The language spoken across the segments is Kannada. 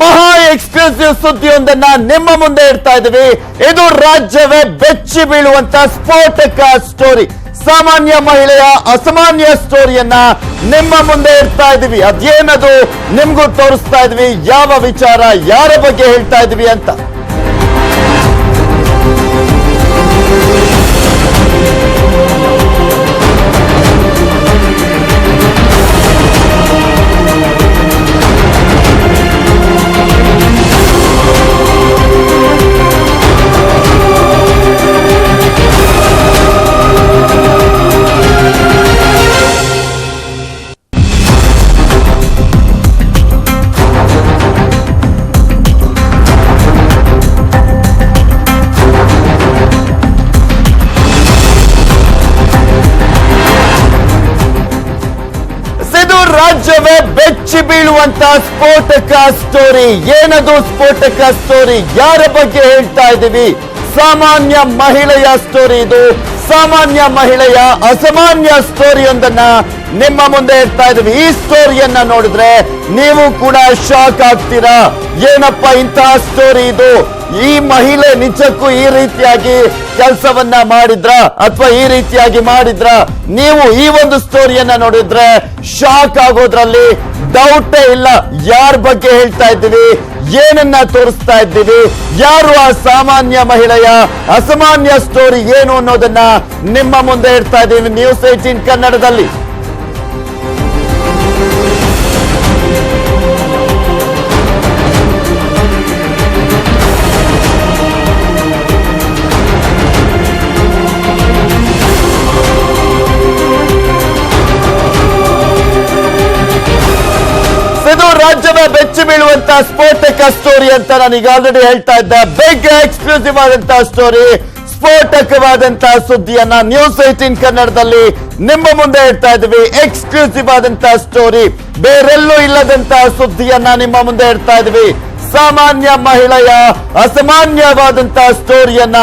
ಮಹಾ ಎಕ್ಸ್ಕ್ಲೂಸಿವ್ ಸುದ್ದಿಯೊಂದನ್ನ ನಿಮ್ಮ ಮುಂದೆ ಇಡ್ತಾ ಇದ್ದೀವಿ. ಇದು ರಾಜ್ಯವೇ ಬೆಚ್ಚಿ ಬೀಳುವಂತ ಸ್ಫೋಟಕ ಸ್ಟೋರಿ ಸಾಮಾನ್ಯ ಮಹಿಳೆಯ ಅಸಾಮಾನ್ಯ ಸ್ಟೋರಿಯನ್ನ ನಿಮ್ಮ ಮುಂದೆ ಇಡ್ತಾ ಇದೀವಿ ಅದೇನದು ನಿಮ್ಗೂ ತೋರಿಸ್ತಾ ಇದ್ವಿ ಯಾವ ವಿಚಾರ, ಯಾರ ಬಗ್ಗೆ ಹೇಳ್ತಾ ಇದೀವಿ ಅಂತ. ಬೀಳುವಂತ ಸ್ಫೋಟಕ ಸ್ಟೋರಿ ಏನದು ಸ್ಫೋಟಕ ಸ್ಟೋರಿ ಯಾರ ಬಗ್ಗೆ ಹೇಳ್ತಾ ಇದ್ದೀವಿ? ಸಾಮಾನ್ಯ ಮಹಿಳೆಯ ಸ್ಟೋರಿ ಇದು. ಸಾಮಾನ್ಯ ಮಹಿಳೆಯ ಅಸಾಮಾನ್ಯ ಸ್ಟೋರಿಯೊಂದನ್ನ ನಿಮ್ಮ ಮುಂದೆ ಇರ್ತಾ ಇದೀವಿ ಈ ಸ್ಟೋರಿಯನ್ನ ನೋಡಿದ್ರೆ ನೀವು ಕೂಡ ಶಾಕ್ ಆಗ್ತೀರಾ? ಏನಪ್ಪ ಇಂತಹ ಸ್ಟೋರಿ ಇದು? ಈ ಮಹಿಳೆ ನಿಜಕ್ಕೂ ಈ ರೀತಿಯಾಗಿ ಕೆಲಸವನ್ನ ಮಾಡಿದ್ರ? ಅಥವಾ ಈ ರೀತಿಯಾಗಿ ಮಾಡಿದ್ರ? ನೀವು ಈ ಒಂದು ಸ್ಟೋರಿಯನ್ನ ನೋಡಿದ್ರೆ ಶಾಕ್ ಆಗೋದ್ರಲ್ಲಿ ಡೌಟೇ ಇಲ್ಲ. ಯಾರ ಬಗ್ಗೆ ಹೇಳ್ತಾ ಇದ್ದೀವಿ ಏನನ್ನ ತೋರಿಸ್ತಾ ಇದ್ದೀವಿ ಯಾರು ಆ ಸಾಮಾನ್ಯ ಮಹಿಳೆಯ? ಅಸಾಮಾನ್ಯ ಸ್ಟೋರಿ ಏನು ಅನ್ನೋದನ್ನ ನಿಮ್ಮ ಮುಂದೆ ಇಡ್ತಾ ಇದ್ದೀವಿ. ನ್ಯೂಸ್ ಏಟೀನ್ ಕನ್ನಡದಲ್ಲಿ. ಇದು ರಾಜ್ಯವೇ ಬೆಚ್ಚಿ ಬೀಳುವಂತ ಸ್ಫೋಟಕ ಸ್ಟೋರಿ ಅಂತ ನಾನು ಈಗ ಆಲ್ರೆಡಿ ಹೇಳ್ತಾ ಇದ್ದೆ. ಬಿಗ್ ಎಕ್ಸ್ಕ್ಲೂಸಿವ್ ಆದಂತಹ ಸ್ಟೋರಿ ಸ್ಫೋಟಕವಾದಂತಹ ಸುದ್ದಿಯನ್ನ ನ್ಯೂಸ್ ಏಟೀನ್ ಕನ್ನಡದಲ್ಲಿ ನಿಮ್ಮ ಮುಂದೆ ಇಡ್ತಾ ಇದ್ವಿ ಎಕ್ಸ್ಕ್ಲೂಸಿವ್ ಆದಂತಹ ಸ್ಟೋರಿ ಬೇರೆಲ್ಲೂ ಇಲ್ಲದಂತಹ ಸುದ್ದಿಯನ್ನ ನಿಮ್ಮ ಮುಂದೆ ಇಡ್ತಾ ಇದ್ವಿ ಸಾಮಾನ್ಯ ಮಹಿಳೆಯ ಅಸಾಮಾನ್ಯವಾದಂತಹ ಸ್ಟೋರಿಯನ್ನ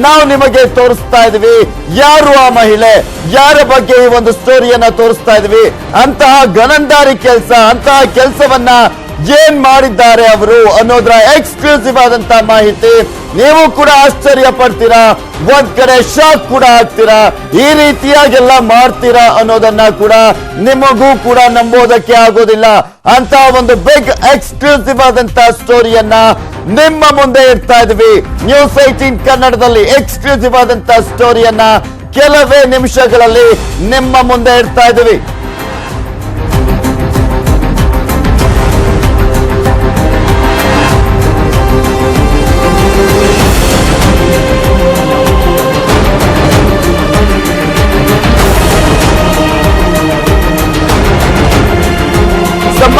ನಾವು ನಿಮಗೆ ತೋರಿಸ್ತಾ ಇದ್ವಿ ಯಾರು ಆ ಮಹಿಳೆ? ಯಾರ ಬಗ್ಗೆ ಈ ಒಂದು ಸ್ಟೋರಿಯನ್ನ ತೋರಿಸ್ತಾ ಇದ್ವಿ ಅಂತಹ ಗನಂದಾರಿ ಕೆಲಸ, ಅಂತಹ ಕೆಲಸವನ್ನ ಏನ್ ಮಾಡಿದ್ದಾರೆ ಅವರು ಅನ್ನೋದ್ರ ಎಕ್ಸ್ಕ್ಲೂಸಿವ್ ಆದಂತ ಮಾಹಿತಿ ನೀವು ಕೂಡ ಆಶ್ಚರ್ಯ ಪಡ್ತೀರಾ? ಒಂದ್ ಕಡೆ ಶಾಕ್ ಕೂಡ ಆಗ್ತೀರಾ? ಈ ರೀತಿಯಾಗೆಲ್ಲ ಮಾಡ್ತೀರಾ ಅನ್ನೋದನ್ನ ಕೂಡ ನಿಮಗೂ ಕೂಡ ನಂಬೋದಕ್ಕೆ ಆಗೋದಿಲ್ಲ. ಅಂತ ಒಂದು ಬಿಗ್ ಎಕ್ಸ್ಕ್ಲೂಸಿವ್ ಆದಂತ ಸ್ಟೋರಿಯನ್ನ ನಿಮ್ಮ ಮುಂದೆ ಇಡ್ತಾ ಇದ್ವಿ. ನ್ಯೂಸ್ ಏಟೀನ್ ಕನ್ನಡದಲ್ಲಿ ಎಕ್ಸ್ಕ್ಲೂಸಿವ್ ಆದಂತ ಸ್ಟೋರಿಯನ್ನ ಕೆಲವೇ ನಿಮಿಷಗಳಲ್ಲಿ ನಿಮ್ಮ ಮುಂದೆ ಇಡ್ತಾ ಇದ್ವಿ.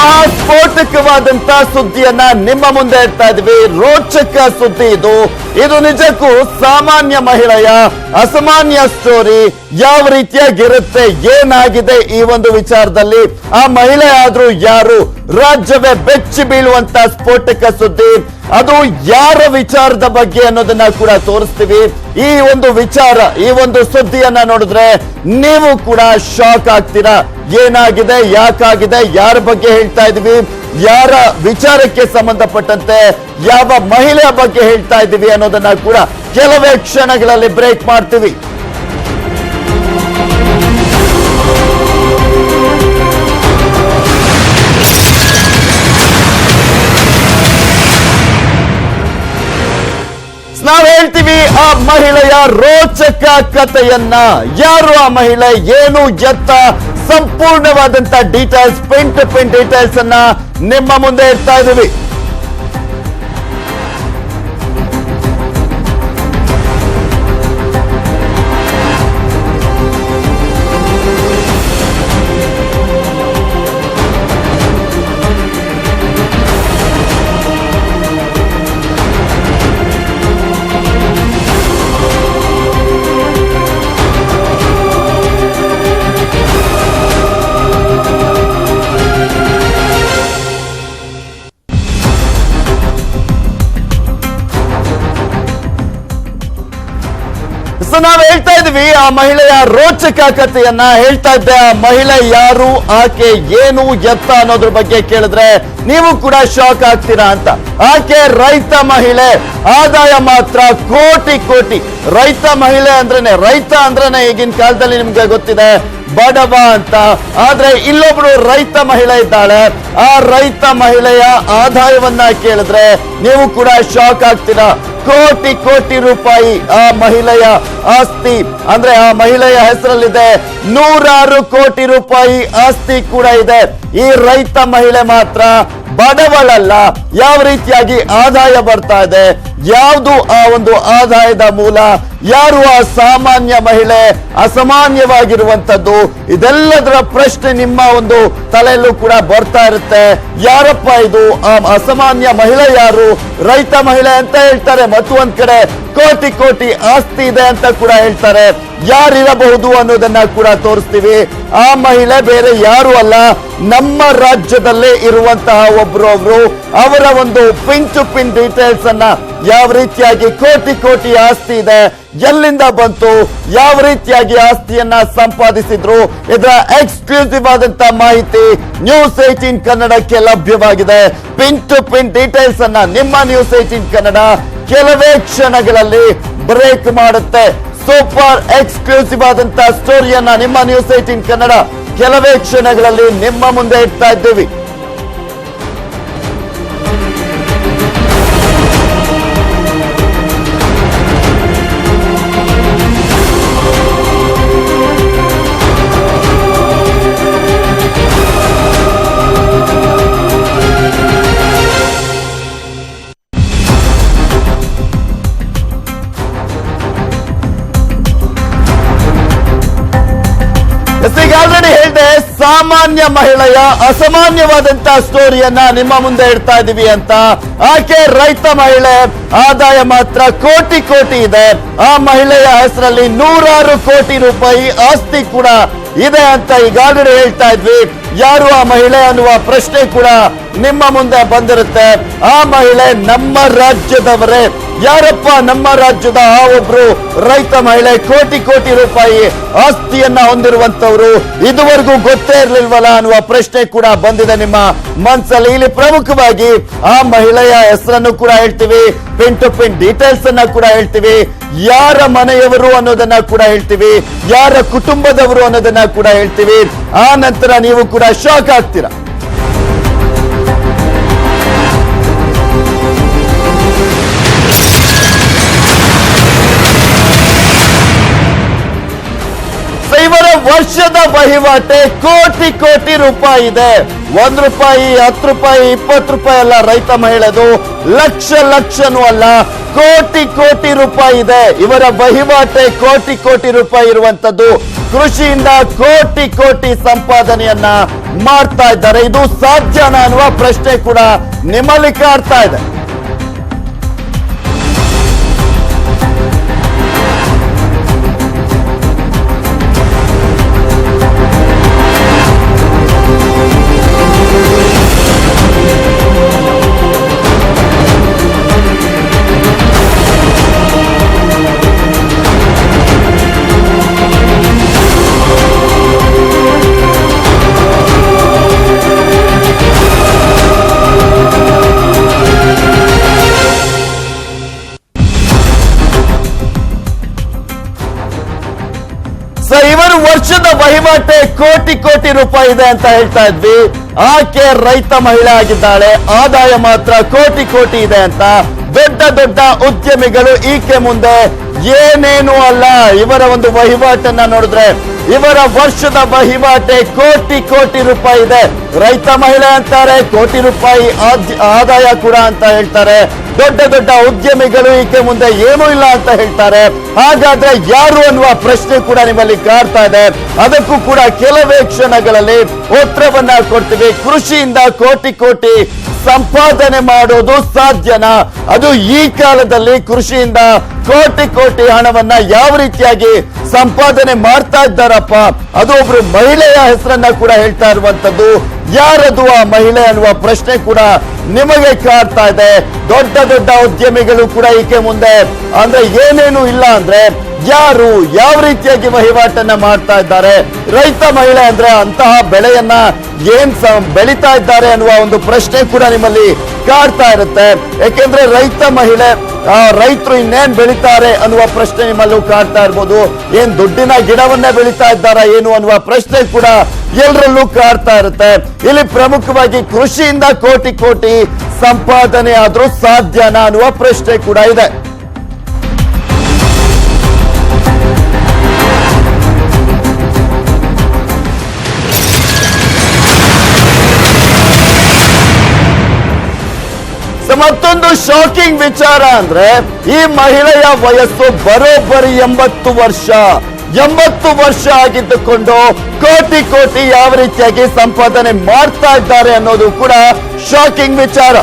पास ಸ್ಫೋಟಕವಾದಂತ ಸುದ್ದಿಯನ್ನ ನಿಮ್ಮ ಮುಂದೆ ಇಡ್ತಾ ಇದ್ವಿ ರೋಚಕ ಸುದ್ದಿ ಇದು. ಇದು ನಿಜಕ್ಕೂ ಸಾಮಾನ್ಯ ಮಹಿಳೆಯ ಅಸಾಮಾನ್ಯ ಸ್ಟೋರಿ ಯಾವ ರೀತಿಯಾಗಿರುತ್ತೆ, ಏನಾಗಿದೆ ಈ ಒಂದು ವಿಚಾರದಲ್ಲಿ? ಆ ಮಹಿಳೆ ಆದ್ರೂ ಯಾರು? ರಾಜ್ಯವೇ ಬೆಚ್ಚಿ ಬೀಳುವಂತ ಸ್ಫೋಟಕ ಸುದ್ದಿ. ಅದು ಯಾರ ವಿಚಾರದ ಬಗ್ಗೆ ಅನ್ನೋದನ್ನ ಕೂಡ ತೋರಿಸ್ತೀವಿ. ಈ ಒಂದು ವಿಚಾರ, ಈ ಒಂದು ಸುದ್ದಿಯನ್ನ ನೋಡಿದ್ರೆ ನೀವು ಕೂಡ ಶಾಕ್ ಆಗ್ತೀರಾ? ಏನಾಗಿದೆ, ಯಾಕಾಗಿದೆ, ಯಾರ ಬಗ್ಗೆ ಹೇಳ್ತಾ ಇದೀವಿ ಯಾರ ವಿಚಾರಕ್ಕೆ ಸಂಬಂಧಪಟ್ಟಂತೆ ಯಾವ ಮಹಿಳೆಯ ಬಗ್ಗೆ ಹೇಳ್ತಾ ಇದ್ದೀವಿ ಅನ್ನೋದನ್ನ ಕೂಡ ಕೆಲವೇ ಕ್ಷಣಗಳಲ್ಲಿ ಬ್ರೇಕ್ ಮಾಡ್ತೀವಿ. ನಾವ್ ಹೇಳ್ತೀವಿ, ಆ ಮಹಿಳೆಯ ರೋಚಕ ಕಥೆಯನ್ನ. ಯಾರು ಆ ಮಹಿಳೆ? ಏನು ಎತ್ತ? ಸಂಪೂರ್ಣವಾದಂತ details print to pin details ಅನ್ನ ನಿಮ್ಮ ಮುಂದೆ ಇರ್ತಾ ಇದೀವಿ ಇದ್ವಿ ಆ ಮಹಿಳೆಯ ರೋಚಕ ಕಥೆಯನ್ನ ಹೇಳ್ತಾ ಇದ್ದೆ ಆ ಮಹಿಳೆ ಯಾರು, ಆಕೆ ಏನು ಎತ್ತ ಅನ್ನೋದ್ರ ಬಗ್ಗೆ ಕೇಳಿದ್ರೆ ನೀವು ಕೂಡ ಶಾಕ್ ಆಗ್ತೀರಾ ಅಂತ. ಆಕೆ ರೈತ ಮಹಿಳೆ, ಆದಾಯ ಮಾತ್ರ ಕೋಟಿ ಕೋಟಿ. ರೈತ ಮಹಿಳೆ ಅಂದ್ರೇನೆ, ರೈತ ಅಂದ್ರೇನೆ ಈಗಿನ ಕಾಲದಲ್ಲಿ ನಿಮ್ಗೆ ಗೊತ್ತಿದೆ, ಬಡವ ಅಂತ. ಆದ್ರೆ ಇಲ್ಲೊಬ್ಳು ರೈತ ಮಹಿಳೆ ಇದ್ದಾಳೆ, ಆ ರೈತ ಮಹಿಳೆಯ ಆದಾಯವನ್ನ ಕೇಳಿದ್ರೆ ನೀವು ಕೂಡ ಶಾಕ್ ಆಗ್ತೀರಾ? ಕೋಟಿ ಕೋಟಿ ರೂಪಾಯಿ ಆ ಮಹಿಳೆಯ ಆಸ್ತಿ, ಅಂದ್ರೆ ಆ ಮಹಿಳೆಯ ಹೆಸರಲ್ಲಿದೆ, ನೂರಾರು ಕೋಟಿ ರೂಪಾಯಿ ಆಸ್ತಿ ಕೂಡ ಇದೆ. ಈ ರೈತ ಮಹಿಳೆ ಮಾತ್ರ ಬಡವಳಲ್ಲ, ಯಾವ ರೀತಿಯಾಗಿ ಆದಾಯ ಬರ್ತಾ ಇದೆ? ಯಾವುದು ಆ ಒಂದು ಆದಾಯದ ಮೂಲ? ಯಾರು ಆ ಸಾಮಾನ್ಯ ಮಹಿಳೆ ಅಸಾಮಾನ್ಯವಾಗಿರುವಂಥದ್ದು? ಇದೆಲ್ಲದರ ಪ್ರಶ್ನೆ ನಿಮ್ಮ ಒಂದು ತಲೆಯಲ್ಲೂ ಕೂಡ ಬರ್ತಾ ಇರುತ್ತೆ. ಯಾರಪ್ಪ ಇದು? ಆ ಅಸಾಮಾನ್ಯ ಮಹಿಳೆ ಯಾರು? ರೈತ ಮಹಿಳೆ ಅಂತ ಹೇಳ್ತಾರೆ, ಮತ್ತು ಒಂದ್ ಕಡೆ ಕೋಟಿ ಕೋಟಿ ಆಸ್ತಿ ಇದೆ ಅಂತ ಕೂಡ ಹೇಳ್ತಾರೆ. ಯಾರಿರಬಹುದು ಅನ್ನೋದನ್ನ ಕೂಡ ತೋರಿಸ್ತೀವಿ. ಆ ಮಹಿಳೆ ಬೇರೆ ಯಾರು ಅಲ್ಲ, ನಮ್ಮ ರಾಜ್ಯದಲ್ಲೇ ಇರುವಂತಹ ಒಬ್ರು ಅವರ ಒಂದು ಟು ಪಿನ್ ಡೀಟೇಲ್ಸ್ ಅನ್ನ ಯಾವ ರೀತಿಯಾಗಿ ಕೋಟಿ ಕೋಟಿ ಆಸ್ತಿ ಇದೆ, ಎಲ್ಲಿಂದ ಬಂತು, ಯಾವ ರೀತಿಯಾಗಿ ಆಸ್ತಿಯನ್ನ ಸಂಪಾದಿಸಿದ್ರು, ಇದರ ಎಕ್ಸ್ಕ್ಲೂಸಿವ್ ಆದಂತ ಮಾಹಿತಿ ನ್ಯೂಸ್ ಏಟೀನ್ ಕನ್ನಡಕ್ಕೆ ಲಭ್ಯವಾಗಿದೆ. ಪಿನ್ ಟು ಪಿನ್ ಡೀಟೇಲ್ಸ್ ಅನ್ನ ನಿಮ್ಮ ನ್ಯೂಸ್ ಏಟೀನ್ ಕನ್ನಡ ಕೆಲವೇ ಕ್ಷಣಗಳಲ್ಲಿ ಬ್ರೇಕ್ ಮಾಡುತ್ತೆ. ಸೂಪರ್ ಎಕ್ಸ್ಕ್ಲೂಸಿವ್ ಆದಂತ ಸ್ಟೋರಿಯನ್ನ ನಿಮ್ಮ ನ್ಯೂಸ್ ಏಟೀನ್ ಕನ್ನಡ ಕೆಲವೇ ಕ್ಷಣಗಳಲ್ಲಿ ನಿಮ್ಮ ಮುಂದೆ ಇಡ್ತಾ ಇದ್ದೀವಿ. ಸಾಮಾನ್ಯ ಮಹಿಳೆಯ ಅಸಾಮಾನ್ಯವಾದಂತ ಸ್ಟೋರಿಯನ್ನ ನಿಮ್ಮ ಮುಂದೆ ಇಡ್ತಾ ಇದೀವಿ ಅಂತ. ಆಕೆ ರೈತ ಮಹಿಳೆ, ಆದಾಯ ಮಾತ್ರ ಕೋಟಿ ಕೋಟಿ ಇದೆ. ಆ ಮಹಿಳೆಯ ಹೆಸರಲ್ಲಿ ನೂರಾರು ಕೋಟಿ ರೂಪಾಯಿ ಆಸ್ತಿ ಕೂಡ ಇದೆ ಅಂತ ಈಗಾಗಲೇ ಹೇಳ್ತಾ ಇದ್ವಿ. ಯಾರು ಆ ಮಹಿಳೆ ಅನ್ನುವ ಪ್ರಶ್ನೆ ಕೂಡ ನಿಮ್ಮ ಮುಂದೆ ಬಂದಿರುತ್ತೆ. ಆ ಮಹಿಳೆ ನಮ್ಮ ರಾಜ್ಯದವರೇ. ಯಾರಪ್ಪ ನಮ್ಮ ರಾಜ್ಯದ ಆ ಒಬ್ರು ರೈತ ಮಹಿಳೆ ಕೋಟಿ ಕೋಟಿ ರೂಪಾಯಿ ಆಸ್ತಿಯನ್ನ ಹೊಂದಿರುವಂತವ್ರು ಇದುವರೆಗೂ ಗೊತ್ತೇ ಇರ್ಲಿಲ್ವಲ್ಲ ಅನ್ನುವ ಪ್ರಶ್ನೆ ಕೂಡ ಬಂದಿದೆ ನಿಮ್ಮ ಮನ್ಸಲ್ಲಿ. ಇಲ್ಲಿ ಪ್ರಮುಖವಾಗಿ ಆ ಮಹಿಳೆಯ ಹೆಸರನ್ನು ಕೂಡ ಹೇಳ್ತೀವಿ, ಪಿನ್ ಟು ಪಿನ್ ಡೀಟೇಲ್ಸ್ ಅನ್ನ ಕೂಡ ಹೇಳ್ತೀವಿ, ಯಾರ ಮನೆಯವರು ಅನ್ನೋದನ್ನ ಕೂಡ ಹೇಳ್ತೀವಿ, ಯಾರ ಕುಟುಂಬದವರು ಅನ್ನೋದನ್ನ ಕೂಡ ಹೇಳ್ತೀವಿ. ಆ ನಂತರ ನೀವು ಕೂಡ ಶಾಕ್ ಆಗ್ತೀರಾ? ವರ್ಷದ ವಹಿವಾಟೆ ಕೋಟಿ ಕೋಟಿ ರೂಪಾಯಿ ಇದೆ. ಒಂದ್ ರೂಪಾಯಿ, ಹತ್ತು ರೂಪಾಯಿ, ಇಪ್ಪತ್ತು ರೂಪಾಯಿ ಅಲ್ಲ ರೈತ ಮಹಿಳೆದು ಲಕ್ಷ ಲಕ್ಷನೂ ಅಲ್ಲ, ಕೋಟಿ ಕೋಟಿ ರೂಪಾಯಿ ಇದೆ. ಇವರ ವಹಿವಾಟೆ ಕೋಟಿ ಕೋಟಿ ರೂಪಾಯಿ ಇರುವಂತದ್ದು ಕೃಷಿಯಿಂದ ಕೋಟಿ ಕೋಟಿ ಸಂಪಾದನೆಯನ್ನ ಮಾಡ್ತಾ ಇದ್ದಾರೆ. ಇದು ಸಾಧ್ಯನಾ ಅನ್ನುವ ಪ್ರಶ್ನೆ ಕೂಡ ನಿಮ್ಮಲ್ಲಿ ಕಾಡ್ತಾ ಇದೆ. ವಹಿವಾಟೆ ಕೋಟಿ ಕೋಟಿ ರೂಪಾಯಿ ಇದೆ ಅಂತ ಹೇಳ್ತಾ ಇದ್ವಿ. ಆಕೆ ರೈತ ಮಹಿಳೆ ಆಗಿದ್ದಾಳೆ. ಆದಾಯ ಮಾತ್ರ ಕೋಟಿ ಕೋಟಿ ಇದೆ ಅಂತ ದೊಡ್ಡ ದೊಡ್ಡ ಉದ್ಯಮಿಗಳು ಈಕೆ ಮುಂದೆ ಏನೇನು ಅಲ್ಲ. ಇವರ ಒಂದು ವಹಿವಾಟನ್ನ ನೋಡಿದ್ರೆ ಇವರ ವರ್ಷದ ವಹಿವಾಟೆ ಕೋಟಿ ಕೋಟಿ ರೂಪಾಯಿ ಇದೆ. ರೈತ ಮಹಿಳೆ ಅಂತಾರೆ, ಕೋಟಿ ರೂಪಾಯಿ ಆದ್- ಆದಾಯ ಕೂಡ ಅಂತ ಹೇಳ್ತಾರೆ. ದೊಡ್ಡ ದೊಡ್ಡ ಉದ್ಯಮಿಗಳು ಈಕೆ ಮುಂದೆ ಏನೂ ಇಲ್ಲ ಅಂತ ಹೇಳ್ತಾರೆ. ಹಾಗಾದ್ರೆ ಯಾರು ಅನ್ನುವ ಪ್ರಶ್ನೆ ಕೂಡ ನಿಮ್ಮಲ್ಲಿ ಕಾಡ್ತಾ ಇದೆ. ಅದಕ್ಕೂ ಕೂಡ ಕೆಲವೇ ಕ್ಷಣಗಳಲ್ಲಿ ಉತ್ತರವನ್ನ ಕೊಡ್ತೀವಿ. ಕೃಷಿಯಿಂದ ಕೋಟಿ ಕೋಟಿ ಸಂಪಾದನೆ ಮಾಡೋದು ಸಾಧ್ಯನಾ? ಅದು ಈ ಕಾಲದಲ್ಲಿ ಕೃಷಿಯಿಂದ ಕೋಟಿ ಕೋಟಿ ಹಣವನ್ನ ಯಾವ ರೀತಿಯಾಗಿ ಸಂಪಾದನೆ ಮಾಡ್ತಾ ಇದ್ದಾರಪ್ಪ? ಅದು ಒಬ್ರು ಮಹಿಳೆಯ ಹೆಸರನ್ನ ಕೂಡ ಹೇಳ್ತಾ ಇರುವಂತದ್ದು. ಯಾರದು ಆ ಮಹಿಳೆ ಅನ್ನುವ ಪ್ರಶ್ನೆ ಕೂಡ ನಿಮಗೆ ಕಾಡ್ತಾ ಇದೆ. ದೊಡ್ಡ ದೊಡ್ಡ ಉದ್ಯಮಿಗಳು ಕೂಡ ಈಕೆ ಮುಂದೆ. ಅಂದ್ರೆ ಏನೇನು ಇಲ್ಲ ಅಂದ್ರೆ ಯಾರು ಯಾವ ರೀತಿಯಾಗಿ ವಹಿವಾಟನ್ನ ಮಾಡ್ತಾ ಇದ್ದಾರೆ. ರೈತ ಮಹಿಳೆ ಅಂದ್ರೆ ಅಂತಹ ಬೆಳೆಯನ್ನ ಏನ್ ಬೆಳಿತಾ ಇದ್ದಾರೆ ಅನ್ನುವ ಒಂದು ಪ್ರಶ್ನೆ ಕೂಡ ನಿಮ್ಮಲ್ಲಿ ಕಾಡ್ತಾ ಇರುತ್ತೆ. ಯಾಕೆಂದ್ರೆ ರೈತ ಮಹಿಳೆ ರೈತರು ಇನ್ನೇನ್ ಬೆಳಿತಾರೆ ಅನ್ನುವ ಪ್ರಶ್ನೆ ನಿಮ್ಮಲ್ಲೂ ಕಾಡ್ತಾ ಇರ್ಬೋದು. ಏನ್ ದುಡ್ಡಿನ ಗಿಡವನ್ನೇ ಬೆಳೀತಾ ಇದ್ದಾರಾ ಏನು ಅನ್ನುವ ಪ್ರಶ್ನೆ ಕೂಡ ಎಲ್ಲರಲ್ಲೂ ಕಾಡ್ತಾ ಇರುತ್ತೆ. ಇಲ್ಲಿ ಪ್ರಮುಖವಾಗಿ ಕೃಷಿಯಿಂದ ಕೋಟಿ ಕೋಟಿ ಸಂಪಾದನೆ ಆದ್ರೂ ಸಾಧ್ಯನಾ ಅನ್ನುವ ಪ್ರಶ್ನೆ ಕೂಡ ಇದೆ. ಮತ್ತೊಂದು ಶಾಕಿಂಗ್ ವಿಚಾರ ಅಂದ್ರೆ ಈ ಮಹಿಳೆಯ ವಯಸ್ಸು ಬರೋಬ್ಬರಿ ಎಂಬತ್ತು ವರ್ಷ. ಎಂಬತ್ತು ವರ್ಷ ಆಗಿದ್ದುಕೊಂಡು ಕೋಟಿ ಕೋಟಿ ಯಾವ ರೀತಿಯಾಗಿ ಸಂಪಾದನೆ ಮಾಡ್ತಾ ಇದ್ದಾರೆ ಅನ್ನೋದು ಕೂಡ ಶಾಕಿಂಗ್ ವಿಚಾರ.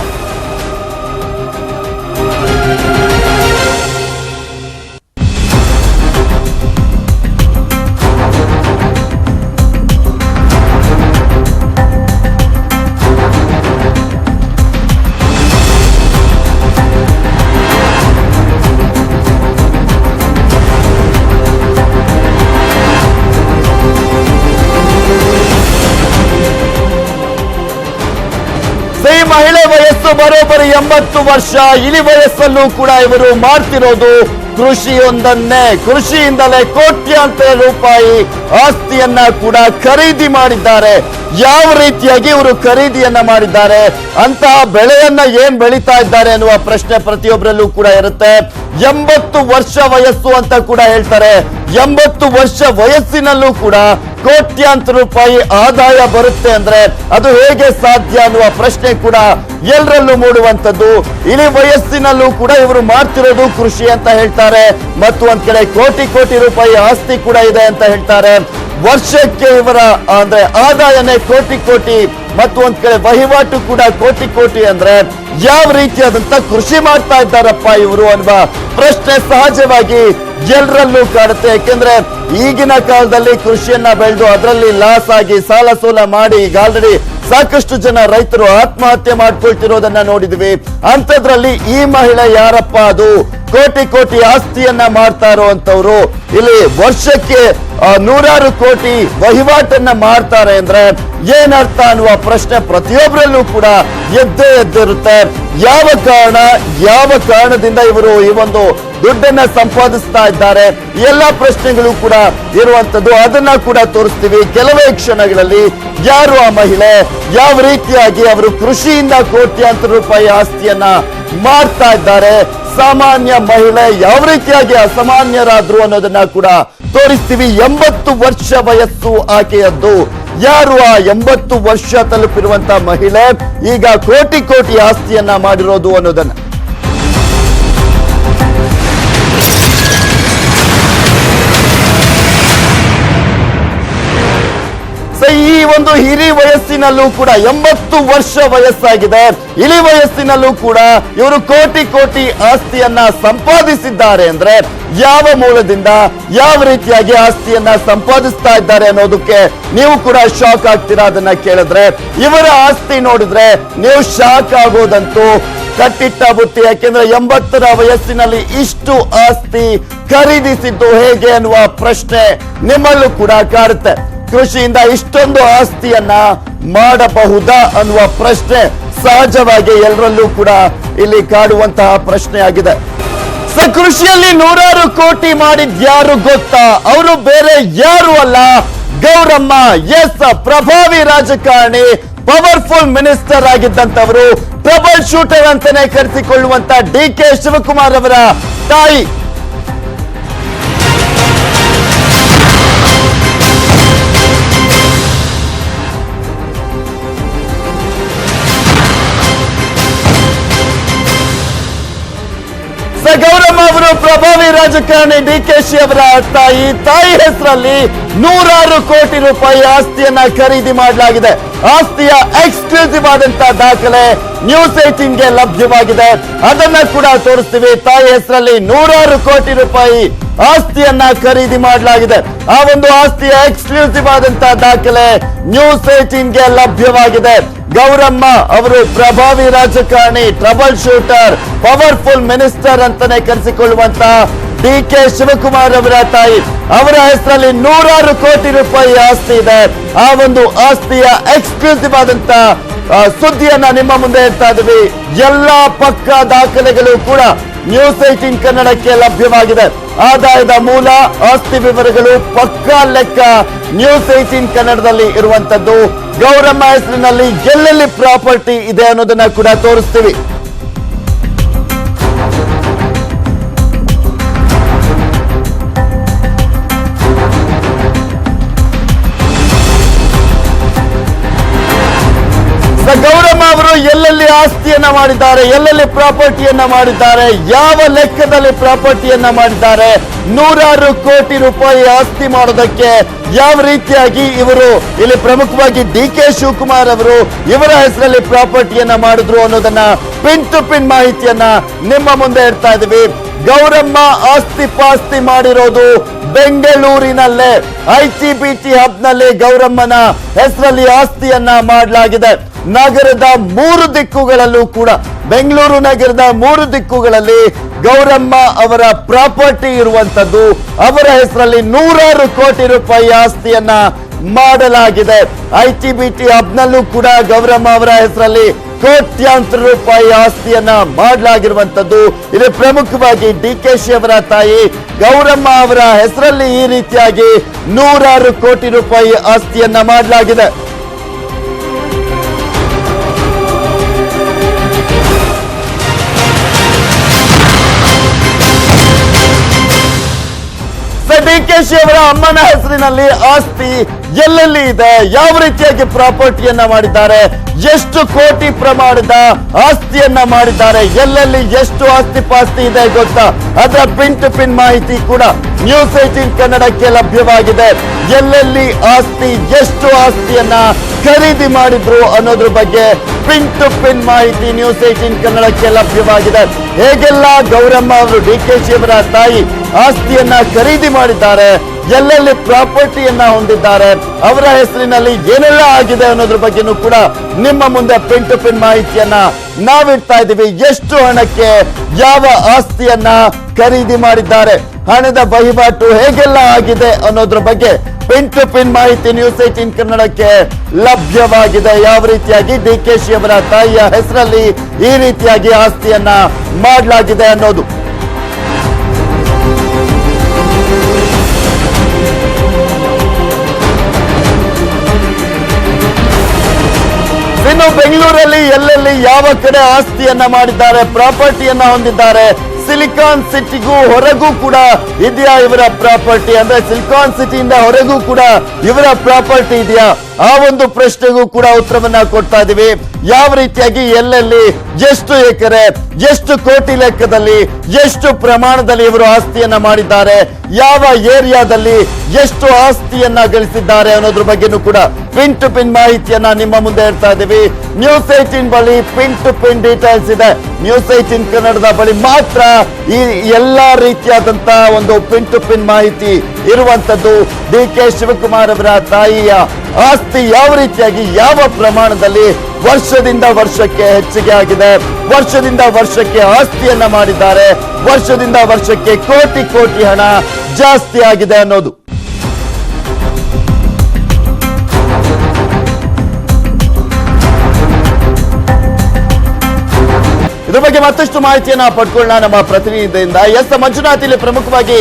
ಮಹಿಳೆ ವಯಸ್ಸು ಬರೋಬ್ಬರಿ ಎಂಬತ್ತು ವರ್ಷ ಇಳಿ ವಯಸ್ಸಲ್ಲೂ ಕೂಡ ಇವರು ಮಾಡ್ತಿರೋದು ಕೃಷಿಯೊಂದನ್ನೇ. ಕೃಷಿಯಿಂದಲೇ ಕೋಟ್ಯಾಂತರ ರೂಪಾಯಿ ಆಸ್ತಿಯನ್ನ ಕೂಡ ಖರೀದಿ ಮಾಡಿದ್ದಾರೆ. ಯಾವ ರೀತಿಯಾಗಿ ಇವರು ಖರೀದಿಯನ್ನ ಮಾಡಿದ್ದಾರೆ, ಅಂತಹ ಬೆಳೆಯನ್ನ ಏನ್ ಬೆಳೀತಾ ಇದ್ದಾರೆ ಅನ್ನುವ ಪ್ರಶ್ನೆ ಪ್ರತಿಯೊಬ್ಬರಲ್ಲೂ ಕೂಡ ಇರುತ್ತೆ. ಎಂಬತ್ತು ವರ್ಷ ವಯಸ್ಸು ಅಂತ ಕೂಡ ಹೇಳ್ತಾರೆ. ಎಂಬತ್ತು ವರ್ಷ ವಯಸ್ಸಿನಲ್ಲೂ ಕೂಡ ಕೋಟ್ಯಾಂತರ ರೂಪಾಯಿ ಆದಾಯ ಬರುತ್ತೆ ಅಂದ್ರೆ ಅದು ಹೇಗೆ ಸಾಧ್ಯ ಅನ್ನುವ ಪ್ರಶ್ನೆ ಕೂಡ ಎಲ್ಲರಲ್ಲೂ ಮೂಡುವಂತದ್ದು ಇಳಿ ವಯಸ್ಸಿನಲ್ಲೂ ಕೂಡ ಇವರು ಮಾಡ್ತಿರೋದು ಕೃಷಿ ಅಂತ ಹೇಳ್ತಾರೆ. ಮತ್ತು ಒಂದ್ ಕಡೆ ಕೋಟಿ ಕೋಟಿ ರೂಪಾಯಿ ಆಸ್ತಿ ಕೂಡ ಇದೆ ಅಂತ ಹೇಳ್ತಾರೆ. ವರ್ಷಕ್ಕೆ ಇವರ, ಅಂದ್ರೆ ಆದಾಯನೇ ಕೋಟಿ ಕೋಟಿ ಮತ್ತು ಒಂದ್ ಕಡೆ ವಹಿವಾಟು ಕೂಡ ಕೋಟಿ ಕೋಟಿ ಅಂದ್ರೆ ಯಾವ ರೀತಿಯಾದಂತ ಕೃಷಿ ಮಾಡ್ತಾ ಇದ್ದಾರಪ್ಪ ಇವರು ಅನ್ನುವ ಪ್ರಶ್ನೆ ಸಹಜವಾಗಿ ಎಲ್ಲರಲ್ಲೂ ಕಾಡುತ್ತೆ. ಯಾಕೆಂದ್ರೆ ಈಗಿನ ಕಾಲದಲ್ಲಿ ಕೃಷಿಯನ್ನ ಬೆಳೆದು ಅದರಲ್ಲಿ ಲಾಸ್ ಆಗಿ ಸಾಲ ಸೋಲ ಮಾಡಿ ಈಗ ಆಲ್ರೆಡಿ ಸಾಕಷ್ಟು ಜನ ರೈತರು ಆತ್ಮಹತ್ಯೆ ಮಾಡ್ಕೊಳ್ತಿರೋದನ್ನ ನೋಡಿದ್ವಿ. ಅಂತದ್ರಲ್ಲಿ ಈ ಮಹಿಳೆ ಯಾರಪ್ಪ ಅದು? ಕೋಟಿ ಕೋಟಿ ಆಸ್ತಿಯನ್ನ ಮಾಡ್ತಾ ಇರುವಂತವ್ರು ಇಲ್ಲಿ ವರ್ಷಕ್ಕೆ ನೂರಾರು ಕೋಟಿ ವಹಿವಾಟನ್ನ ಮಾಡ್ತಾರೆ ಅಂದ್ರೆ ಏನರ್ಥ ಅನ್ನುವ ಪ್ರಶ್ನೆ ಪ್ರತಿಯೊಬ್ಬರಲ್ಲೂ ಕೂಡ ಎದ್ದೇ ಎದ್ದಿರುತ್ತೆ. ಯಾವ ಕಾರಣ, ಯಾವ ಕಾರಣದಿಂದ ಇವರು ಈ ಒಂದು ದುಡ್ಡನ್ನ ಸಂಪಾದಿಸ್ತಾ ಇದ್ದಾರೆ? ಎಲ್ಲ ಪ್ರಶ್ನೆಗಳು ಕೂಡ ಇರುವಂತದ್ದು ಅದನ್ನ ಕೂಡ ತೋರಿಸ್ತೀವಿ. ಕೆಲವೇ ಕ್ಷಣಗಳಲ್ಲಿ ಯಾರು ಆ ಮಹಿಳೆ? ಯಾವ ರೀತಿಯಾಗಿ ಅವರು ಕೃಷಿಯಿಂದ ಕೋಟ್ಯಾಂತರ ರೂಪಾಯಿ ಆಸ್ತಿಯನ್ನ ಮಾಡ್ತಾ ಇದ್ದಾರೆ? ಸಾಮಾನ್ಯ ಮಹಿಳೆ ಯಾವ ರೀತಿಯಾಗಿ ಅಸಾಮಾನ್ಯರಾದ್ರು ಅನ್ನೋದನ್ನ ಕೂಡ ತೋರಿಸ್ತೀವಿ ಎಂಬತ್ತು ವರ್ಷ ವಯಸ್ಸು ಆಕೆಯದ್ದು. ಯಾರು ಆ ಎಂಬತ್ತು ವರ್ಷ ತಲುಪಿರುವಂತ ಮಹಿಳೆ? ಈಗ ಕೋಟಿ ಕೋಟಿ ಆಸ್ತಿಯನ್ನ ಮಾಡಿರೋದು ಅನ್ನೋದನ್ನ. ಒಂದು ಹಿರಿ ವಯಸ್ಸಿನಲ್ಲೂ ಕೂಡ ಎಂಬತ್ತು ವರ್ಷ ವಯಸ್ಸಾಗಿದೆ. ಇಳಿ ವಯಸ್ಸಿನಲ್ಲೂ ಕೂಡ ಇವರು ಕೋಟಿ ಕೋಟಿ ಆಸ್ತಿಯನ್ನ ಸಂಪಾದಿಸಿದ್ದಾರೆ ಅಂದ್ರೆ ಯಾವ ಮೂಲದಿಂದ ಯಾವ ರೀತಿಯಾಗಿ ಆಸ್ತಿಯನ್ನ ಸಂಪಾದಿಸ್ತಾ ಇದ್ದಾರೆ ಅನ್ನೋದಕ್ಕೆ ನೀವು ಕೂಡ ಶಾಕ್ ಆಗ್ತೀರಾ ಅದನ್ನ ಕೇಳಿದ್ರೆ. ಇವರ ಆಸ್ತಿ ನೋಡಿದ್ರೆ ನೀವು ಶಾಕ್ ಆಗೋದಂತೂ ಕಟ್ಟಿಟ್ಟ ಬುತ್ತಿ. ಯಾಕೆಂದ್ರೆ ಎಂಬತ್ತರ ವಯಸ್ಸಿನಲ್ಲಿ ಇಷ್ಟು ಆಸ್ತಿ ಖರೀದಿಸಿದ್ದು ಹೇಗೆ ಅನ್ನುವ ಪ್ರಶ್ನೆ ನಿಮ್ಮಲ್ಲೂ ಕೂಡ ಕಾಡುತ್ತೆ. ಕೃಷಿಯಿಂದ ಇಷ್ಟೊಂದು ಆಸ್ತಿಯನ್ನ ಮಾಡಬಹುದಾ ಅನ್ನುವ ಪ್ರಶ್ನೆ ಸಹಜವಾಗಿ ಎಲ್ಲರಲ್ಲೂ ಕೂಡ ಇಲ್ಲಿ ಕಾಡುವಂತಹ ಪ್ರಶ್ನೆ ಆಗಿದೆ. ಸ ಕೃಷಿಯಲ್ಲಿ ನೂರಾರು ಕೋಟಿ ಮಾಡಿದ್ಯಾರು ಗೊತ್ತಾ? ಅವರು ಬೇರೆ ಯಾರು ಅಲ್ಲ? ಗೌರಮ್ಮ, ಎಸ್, ಪ್ರಭಾವಿ ರಾಜಕಾರಣಿ ಪವರ್ಫುಲ್ ಮಿನಿಸ್ಟರ್ ಆಗಿದ್ದಂತವರು ಟ್ರಬಲ್ ಶೂಟರ್ ಅಂತಾನೆ ಕರೆಸಿಕೊಳ್ಳುವಂತ ಡಿ ಕೆ ಶಿವಕುಮಾರ್ ಅವರ ತಾಯಿ. ಪ್ರಭಾವಿ ರಾಜಕಾರಣಿ ಡಿ ಕೆ ಶಿ ಅವರ ತಾಯಿ ತಾಯಿ ಹೆಸರಲ್ಲಿ ನೂರಾರು ಕೋಟಿ ರೂಪಾಯಿ ಆಸ್ತಿಯನ್ನ ಖರೀದಿ ಮಾಡಲಾಗಿದೆ. ಆಸ್ತಿಯ ಎಕ್ಸ್ಕ್ಲೂಸಿವ್ ಆದಂತಹ ದಾಖಲೆ ನ್ಯೂಸ್ ಏಟೀನ್ಗೆ ಲಭ್ಯವಾಗಿದೆ. ಅದನ್ನ ಕೂಡ ತೋರಿಸ್ತೀವಿ. ತಾಯಿ ಹೆಸರಲ್ಲಿ ನೂರಾರು ಕೋಟಿ ರೂಪಾಯಿ ಆಸ್ತಿಯನ್ನ ಖರೀದಿ ಮಾಡಲಾಗಿದೆ. ಆ ಒಂದು ಆಸ್ತಿಯ ಎಕ್ಸ್ಕ್ಲೂಸಿವ್ ಆದಂತಹ ದಾಖಲೆ ನ್ಯೂಸ್ ಏಟೀನ್ಗೆ ಲಭ್ಯವಾಗಿದೆ. ಗೌರಮ್ಮ ಅವರು ಪ್ರಭಾವಿ ರಾಜಕಾರಣಿ ಟ್ರಬಲ್ ಶೂಟರ್ ಪವರ್ಫುಲ್ ಮಿನಿಸ್ಟರ್ ಅಂತಾನೆ ಕರೆಸಿಕೊಳ್ಳುವಂತ ಡಿ ಕೆ ಶಿವಕುಮಾರ್ ಅವರ ತಾಯಿ. ಅವರ ಹೆಸರಲ್ಲಿ ನೂರಾರು ಕೋಟಿ ರೂಪಾಯಿ ಆಸ್ತಿ ಇದೆ. ಆ ಒಂದು ಆಸ್ತಿಯ ಎಕ್ಸ್ಕ್ಲೂಸಿವ್ ಆದಂತ ಸುದ್ದಿಯನ್ನ ನಿಮ್ಮ ಮುಂದೆ ಇಡ್ತಾ ಇದ್ವಿ ಎಲ್ಲಾ ಪಕ್ಕ ದಾಖಲೆಗಳು ಕೂಡ ನ್ಯೂಸ್ ಏಟೀನ್ ಕನ್ನಡಕ್ಕೆ ಲಭ್ಯವಾಗಿದೆ. ಆದಾಯದ ಮೂಲ, ಆಸ್ತಿ ವಿವರಗಳು ಪಕ್ಕಾ ಲೆಕ್ಕ ನ್ಯೂಸ್ ಏಟೀನ್ ಕನ್ನಡದಲ್ಲಿ ಇರುವಂತದ್ದು. ಗೌರಮ್ಮ ಹೆಸರಿನಲ್ಲಿ ಎಲ್ಲೆಲ್ಲಿ ಪ್ರಾಪರ್ಟಿ ಇದೆ ಅನ್ನೋದನ್ನ ಕೂಡ ತೋರಿಸ್ತೀವಿ. ಗೌರಮ್ಮ ಅವರು ಎಲ್ಲೆಲ್ಲಿ ಆಸ್ತಿಯನ್ನ ಮಾಡಿದ್ದಾರೆ, ಎಲ್ಲೆಲ್ಲಿ ಪ್ರಾಪರ್ಟಿಯನ್ನ ಮಾಡಿದ್ದಾರೆ, ಯಾವ ಲೆಕ್ಕದಲ್ಲಿ ಪ್ರಾಪರ್ಟಿಯನ್ನ ಮಾಡಿದ್ದಾರೆ, ನೂರಾರು ಕೋಟಿ ರೂಪಾಯಿ ಆಸ್ತಿ ಮಾಡೋದಕ್ಕೆ ಯಾವ ರೀತಿಯಾಗಿ ಇವರು ಇಲ್ಲಿ ಪ್ರಮುಖವಾಗಿ ಡಿ ಕೆ ಶಿವಕುಮಾರ್ ಅವರು ಇವರ ಹೆಸರಲ್ಲಿ ಪ್ರಾಪರ್ಟಿಯನ್ನ ಮಾಡಿದ್ರು ಅನ್ನೋದನ್ನ ಪಿನ್ ಟು ಪಿನ್ ಮಾಹಿತಿಯನ್ನ ನಿಮ್ಮ ಮುಂದೆ ಇಡ್ತಾ ಇದೀವಿ ಗೌರಮ್ಮ ಆಸ್ತಿ ಪಾಸ್ತಿ ಮಾಡಿರೋದು ಬೆಂಗಳೂರಿನಲ್ಲೇ ಐಟಿ ಬಿಟಿ ಹಬ್ನಲ್ಲಿ ಗೌರಮ್ಮನ ಹೆಸರಲ್ಲಿ ಆಸ್ತಿಯನ್ನ ಮಾಡಲಾಗಿದೆ. ನಗರದ ಮೂರು ದಿಕ್ಕುಗಳಲ್ಲೂ ಕೂಡ, ಬೆಂಗಳೂರು ನಗರದ ಮೂರು ದಿಕ್ಕುಗಳಲ್ಲಿ ಗೌರಮ್ಮ ಅವರ ಪ್ರಾಪರ್ಟಿ ಇರುವಂತದ್ದು ಅವರ ಹೆಸರಲ್ಲಿ ನೂರಾರು ಕೋಟಿ ರೂಪಾಯಿ ಆಸ್ತಿಯನ್ನ ಮಾಡಲಾಗಿದೆ. ಐ ಟಿ ಬಿ ಟಿ ಹಬ್ನಲ್ಲೂ ಕೂಡ ಗೌರಮ್ಮ ಅವರ ಹೆಸರಲ್ಲಿ ಕೋಟ್ಯಾಂತರ ರೂಪಾಯಿ ಆಸ್ತಿಯನ್ನ ಮಾಡಲಾಗಿರುವಂತದ್ದು ಇದು ಪ್ರಮುಖವಾಗಿ ಡಿ ಕೆ ಶಿ ಅವರ ತಾಯಿ ಗೌರಮ್ಮ ಅವರ ಹೆಸರಲ್ಲಿ ಈ ರೀತಿಯಾಗಿ ನೂರಾರು ಕೋಟಿ ರೂಪಾಯಿ ಆಸ್ತಿಯನ್ನ ಮಾಡಲಾಗಿದೆ. ಕೆ ಶಿ ಅವರ ಅಮ್ಮನ ಹೆಸರಿನಲ್ಲಿ ಆಸ್ತಿ ಎಲ್ಲೆಲ್ಲಿ ಇದೆ? ಯಾವ ರೀತಿಯಾಗಿ ಪ್ರಾಪರ್ಟಿಯನ್ನ ಮಾಡಿದ್ದಾರೆ? ಎಷ್ಟು ಕೋಟಿ ಪ್ರಮಾಣದ ಆಸ್ತಿಯನ್ನ ಮಾಡಿದ್ದಾರೆ? ಎಲ್ಲೆಲ್ಲಿ ಎಷ್ಟು ಆಸ್ತಿ ಪಾಸ್ತಿ ಇದೆ ಗೊತ್ತಾ? ಅದರ ಪಿನ್ ಟು ಪಿನ್ ಮಾಹಿತಿ ಕೂಡ ನ್ಯೂಸ್ ಏಟೀನ್ ಕನ್ನಡಕ್ಕೆ ಲಭ್ಯವಾಗಿದೆ. ಎಲ್ಲೆಲ್ಲಿ ಆಸ್ತಿ, ಎಷ್ಟು ಆಸ್ತಿಯನ್ನ ಖರೀದಿ ಮಾಡಿದ್ರು ಅನ್ನೋದ್ರ ಬಗ್ಗೆ ಪಿನ್ ಟು ಪಿನ್ ಮಾಹಿತಿ ನ್ಯೂಸ್ ಏಟೀನ್ ಕನ್ನಡಕ್ಕೆ ಲಭ್ಯವಾಗಿದೆ. ಹೇಗೆಲ್ಲ ಗೌರಮ್ಮ ಅವರು ಡಿ ಕೆ ಶಿ ಅವರ ತಾಯಿ ಆಸ್ತಿಯನ್ನ ಖರೀದಿ ಮಾಡಿದ್ದಾರೆ, ಎಲ್ಲೆಲ್ಲಿ ಪ್ರಾಪರ್ಟಿಯನ್ನ ಹೊಂದಿದ್ದಾರೆ, ಅವರ ಹೆಸರಿನಲ್ಲಿ ಏನೆಲ್ಲ ಆಗಿದೆ ಅನ್ನೋದ್ರ ಬಗ್ಗೆನೂ ಕೂಡ ನಿಮ್ಮ ಮುಂದೆ ಪಿನ್ ಟು ಪಿನ್ ಮಾಹಿತಿಯನ್ನ ನಾವಿಡ್ತಾ ಇದ್ದೀವಿ. ಎಷ್ಟು ಹಣಕ್ಕೆ ಯಾವ ಆಸ್ತಿಯನ್ನ ಖರೀದಿ ಮಾಡಿದ್ದಾರೆ, ಹಣದ ವಹಿವಾಟು ಹೇಗೆಲ್ಲ ಆಗಿದೆ ಅನ್ನೋದ್ರ ಬಗ್ಗೆ ಪಿನ್ ಟು ಪಿನ್ ಮಾಹಿತಿ ನ್ಯೂಸ್ ಏಟೀನ್ ಕನ್ನಡಕ್ಕೆ ಲಭ್ಯವಾಗಿದೆ. ಯಾವ ರೀತಿಯಾಗಿ ಡಿ ಕೆ ಶಿ ಅವರ ತಾಯಿಯ ಹೆಸರಲ್ಲಿ ಈ ರೀತಿಯಾಗಿ ಆಸ್ತಿಯನ್ನ ಮಾಡಲಾಗಿದೆ ಅನ್ನೋದು ಇನ್ನು ಬೆಂಗಳೂರಲ್ಲಿ ಎಲ್ಲೆಲ್ಲಿ ಯಾವ ಕಡೆ ಆಸ್ತಿಯನ್ನ ಮಾಡಿದ್ದಾರೆ, ಪ್ರಾಪರ್ಟಿಯನ್ನ ಹೊಂದಿದ್ದಾರೆ, ಸಿಲಿಕಾನ್ ಸಿಟಿಗೂ ಹೊರಗೂ ಕೂಡ ಇದೆಯಾ ಇವರ ಪ್ರಾಪರ್ಟಿ? ಅಂದ್ರೆ ಸಿಲಿಕಾನ್ ಸಿಟಿಯಿಂದ ಹೊರಗೂ ಕೂಡ ಇವರ ಪ್ರಾಪರ್ಟಿ ಇದೆಯಾ? ಆ ಒಂದು ಪ್ರಶ್ನೆಗೂ ಕೂಡ ಉತ್ತರವನ್ನ ಕೊಡ್ತಾ ಇದೀವಿ. ಯಾವ ರೀತಿಯಾಗಿ ಎಲ್ಲೆಲ್ಲಿ ಎಷ್ಟು ಎಕರೆ, ಎಷ್ಟು ಕೋಟಿ ಲೆಕ್ಕದಲ್ಲಿ, ಎಷ್ಟು ಪ್ರಮಾಣದಲ್ಲಿ ಇವರು ಆಸ್ತಿಯನ್ನ ಮಾಡಿದ್ದಾರೆ, ಯಾವ ಏರಿಯಾದಲ್ಲಿ ಎಷ್ಟು ಆಸ್ತಿಯನ್ನ ಗಳಿಸಿದ್ದಾರೆ ಅನ್ನೋದ್ರ ಬಗ್ಗೆನೂ ಕೂಡ ಪಿನ್ ಟು ಪಿನ್ ಮಾಹಿತಿಯನ್ನ ನಿಮ್ಮ ಮುಂದೆ ಹೇಳ್ತಾ ಇದ್ದೀವಿ. ನ್ಯೂಸ್ ಏಟೀನ್ ಬಳಿ ಪಿನ್ ಟು ಪಿನ್ ಡೀಟೇಲ್ಸ್ ಇದೆ. ನ್ಯೂಸ್ ಏಟೀನ್ ಕನ್ನಡದ ಬಳಿ ಮಾತ್ರ ಈ ಎಲ್ಲಾ ರೀತಿಯಾದಂತಹ ಒಂದು ಪಿನ್ ಟು ಪಿನ್ ಮಾಹಿತಿ ಇರುವಂತದ್ದು. ಡಿ ಕೆ ಶಿವಕುಮಾರ್ ಅವರ ತಾಯಿಯ ಆಸ್ತಿ ಯಾವ ರೀತಿಯಾಗಿ ಯಾವ ಪ್ರಮಾಣದಲ್ಲಿ ವರ್ಷದಿಂದ ವರ್ಷಕ್ಕೆ ಹೆಚ್ಚಿಗೆ ಆಗಿದೆ? ವರ್ಷದಿಂದ ವರ್ಷಕ್ಕೆ ಆಸ್ತಿಯನ್ನ ಮಾಡಿದ್ದಾರೆ. ವರ್ಷದಿಂದ ವರ್ಷಕ್ಕೆ ಕೋಟಿ ಕೋಟಿ ಹಣ ಜಾಸ್ತಿ ಆಗಿದೆ ಅನ್ನೋದು. ಇದ್ರ ಬಗ್ಗೆ ಮತ್ತಷ್ಟು ಮಾಹಿತಿಯನ್ನ ಪಡ್ಕೊಳ್ಳೋಣ. ನಮ್ಮ ಪ್ರತಿನಿಧಿಯಿಂದ ಎಸ್ ಮಂಜುನಾಥ್ ಇಲ್ಲಿ ಪ್ರಮುಖವಾಗಿ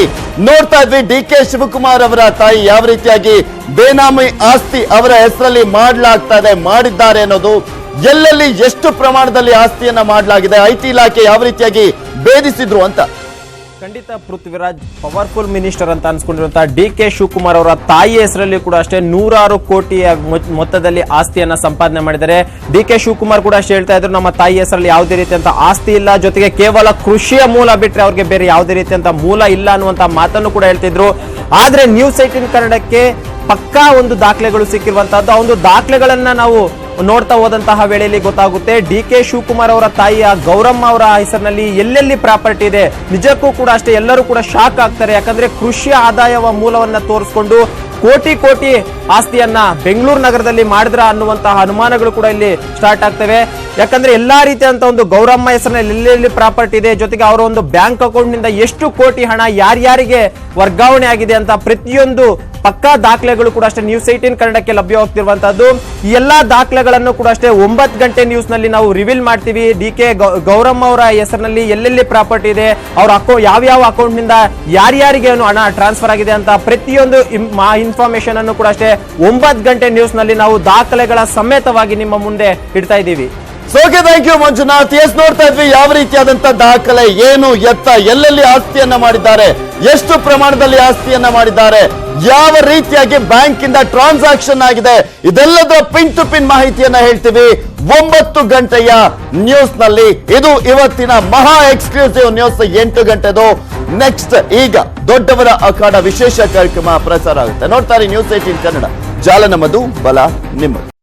ನೋಡ್ತಾ ಇದ್ವಿ. ಡಿ ಕೆ ಶಿವಕುಮಾರ್ ಅವರ ತಾಯಿ ಯಾವ ರೀತಿಯಾಗಿ ಬೇನಾಮಿ ಆಸ್ತಿ ಅವರ ಹೆಸರಲ್ಲಿ ಮಾಡಲಾಗ್ತಾ ಇದೆ, ಮಾಡಿದ್ದಾರೆ ಅನ್ನೋದು ಎಲ್ಲೆಲ್ಲಿ ಎಷ್ಟು ಪ್ರಮಾಣದಲ್ಲಿ ಆಸ್ತಿಯನ್ನ ಮಾಡಲಾಗಿದೆ ಐಟಿ ಇಲಾಖೆ ಯಾವ ರೀತಿಯಾಗಿ ಭೇದಿಸಿದ್ರು ಅಂತ. ಖಂಡಿತ ಪೃಥ್ವಿರಾಜ್ ಪವರ್ಫುಲ್ ಮಿನಿಸ್ಟರ್ ಅಂತ ಅನ್ಸ್ಕೊಂಡಿರುವಂತಹ ಡಿ ಕೆ ಶಿವಕುಮಾರ್ ಅವರ ತಾಯಿ ಹೆಸರಲ್ಲಿ ಕೂಡ ಅಷ್ಟೇ ನೂರಾರು ಕೋಟಿಯ ಮೊತ್ತದಲ್ಲಿ ಆಸ್ತಿಯನ್ನ ಸಂಪಾದನೆ ಮಾಡಿದ್ದಾರೆ. ಡಿ ಕೆ ಶಿವಕುಮಾರ್ ಕೂಡ ಅಷ್ಟೇ ಹೇಳ್ತಾ ಇದ್ರು, ನಮ್ಮ ತಾಯಿ ಹೆಸರಲ್ಲಿ ಯಾವುದೇ ರೀತಿಯಂತ ಆಸ್ತಿ ಇಲ್ಲ, ಜೊತೆಗೆ ಕೇವಲ ಕೃಷಿಯ ಮೂಲ ಬಿಟ್ಟರೆ ಅವ್ರಿಗೆ ಬೇರೆ ಯಾವುದೇ ರೀತಿಯಂತ ಮೂಲ ಇಲ್ಲ ಅನ್ನುವಂತ ಮಾತನ್ನು ಕೂಡ ಹೇಳ್ತಿದ್ರು. ಆದ್ರೆ ನ್ಯೂಸ್ ಏಟಿನ್ ಕನ್ನಡಕ್ಕೆ ಪಕ್ಕಾ ಒಂದು ದಾಖಲೆಗಳು ಸಿಕ್ಕಿರುವಂತಹದ್ದು, ಆ ಒಂದು ದಾಖಲೆಗಳನ್ನ ನಾವು ನೋಡ್ತಾ ಹೋದಂತಹ ವೇಳೆಯಲ್ಲಿ ಗೊತ್ತಾಗುತ್ತೆ ಡಿ ಕೆ ಶಿವಕುಮಾರ್ ಅವರ ತಾಯಿಯ ಗೌರಮ್ಮ ಅವರ ಹೆಸರಿನಲ್ಲಿ ಎಲ್ಲೆಲ್ಲಿ ಪ್ರಾಪರ್ಟಿ ಇದೆ? ನಿಜಕ್ಕೂ ಕೂಡ ಅಷ್ಟೇ ಎಲ್ಲರೂ ಕೂಡ ಶಾಕ್ ಆಗ್ತಾರೆ. ಯಾಕಂದ್ರೆ ಕೃಷಿ ಆದಾಯವ ಮೂಲವನ್ನ ತೋರಿಸ್ಕೊಂಡು ಕೋಟಿ ಕೋಟಿ ಆಸ್ತಿಯನ್ನ ಬೆಂಗಳೂರು ನಗರದಲ್ಲಿ ಮಾಡಿದ್ರ ಅನ್ನುವಂತಹ ಅನುಮಾನಗಳು ಕೂಡ ಇಲ್ಲಿ ಸ್ಟಾರ್ಟ್ ಆಗ್ತವೆ. ಯಾಕಂದ್ರೆ ಎಲ್ಲಾ ರೀತಿಯಂತ ಒಂದು ಗೌರಮ್ಮ ಹೆಸರಿನಲ್ಲಿ ಎಲ್ಲೆಲ್ಲಿ ಪ್ರಾಪರ್ಟಿ ಇದೆ, ಜೊತೆಗೆ ಅವರ ಒಂದು ಬ್ಯಾಂಕ್ ಅಕೌಂಟ್ನಿಂದ ಎಷ್ಟು ಕೋಟಿ ಹಣ ಯಾರ್ಯಾರಿಗೆ ವರ್ಗಾವಣೆ ಆಗಿದೆ ಅಂತ ಪ್ರತಿಯೊಂದು ಪಕ್ಕಾ ದಾಖಲೆಗಳು ಕೂಡ ಅಷ್ಟೇ ನ್ಯೂಸ್ ಏಟೀನ್ ಕನ್ನಡಕ್ಕೆ ಲಭ್ಯವಾಗ್ತಿರುವಂತಹದ್ದು ಎಲ್ಲಾ ದಾಖಲೆಗಳನ್ನು ಕೂಡ ಅಷ್ಟೇ ಒಂಬತ್ತು ಗಂಟೆ ನ್ಯೂಸ್ನಲ್ಲಿ ನಾವು ರಿವೀಲ್ ಮಾಡ್ತೀವಿ. ಡಿ ಕೆ ಗೌರಮ್ಮ ಅವರ ಹೆಸರಿನಲ್ಲಿ ಎಲ್ಲೆಲ್ಲಿ ಪ್ರಾಪರ್ಟಿ ಇದೆ, ಅವ್ರ ಅಕೌಂಟ್ ಯಾವ ಯಾವ ಅಕೌಂಟ್ನಿಂದ ಯಾರ್ಯಾರಿಗೆ ಹಣ ಟ್ರಾನ್ಸ್ಫರ್ ಆಗಿದೆ ಅಂತ ಪ್ರತಿಯೊಂದು ಇನ್ಫಾರ್ಮೇಶನ್ ಅನ್ನು ಕೂಡ ಅಷ್ಟೇ ಒಂಬತ್ತು ಗಂಟೆ ನ್ಯೂಸ್ನಲ್ಲಿ ನಾವು ದಾಖಲೆಗಳ ಸಮೇತವಾಗಿ ನಿಮ್ಮ ಮುಂದೆ ಇಡ್ತಾ ಇದ್ದೀವಿ. So okay thank you Manjunath. Yes ನೋಡ್ತಾ ಇದ್ವಿ, ಯಾವ ರೀತಿಯಾದಂತ ದಾಖಲೆ, ಏನು, ಎತ್ತ, ಎಲ್ಲೆಲ್ಲಿ ಆಸ್ತಿಯನ್ನ ಮಾಡಿದ್ದಾರೆ, ಎಷ್ಟು ಪ್ರಮಾಣದಲ್ಲಿ ಆಸ್ತಿಯನ್ನ ಮಾಡಿದ್ದಾರೆ, ಯಾವ ರೀತಿಯಾಗಿ ಬ್ಯಾಂಕ್ ಇಂದ ಟ್ರಾನ್ಸಾಕ್ಷನ್ ಆಗಿದೆ, ಇದೆಲ್ಲದರ ಪಿನ್ ಟು ಪಿನ್ ಮಾಹಿತಿಯನ್ನ ಹೇಳ್ತೀವಿ. ಒಂಬತ್ತು ಗಂಟೆಯ ನ್ಯೂಸ್ನಲ್ಲಿ ಇದು ಇವತ್ತಿನ ಮಹಾ ಎಕ್ಸ್ಕ್ಲೂಸಿವ್ ನ್ಯೂಸ್ ಎಂಟು ಗಂಟೆದು. ನೆಕ್ಸ್ಟ್ ಈಗ ದೊಡ್ಡವರ ಅಖಾಡ ವಿಶೇಷ ಕಾರ್ಯಕ್ರಮ ಪ್ರಸಾರ ಆಗುತ್ತೆ. ನೋಡ್ತಾರೆ ನ್ಯೂಸ್ ಏಟೀನ್ ಕನ್ನಡ. ಜಾಲ ನಮ್ಮದು ಬಲ, ನಿಮ್ಮದು.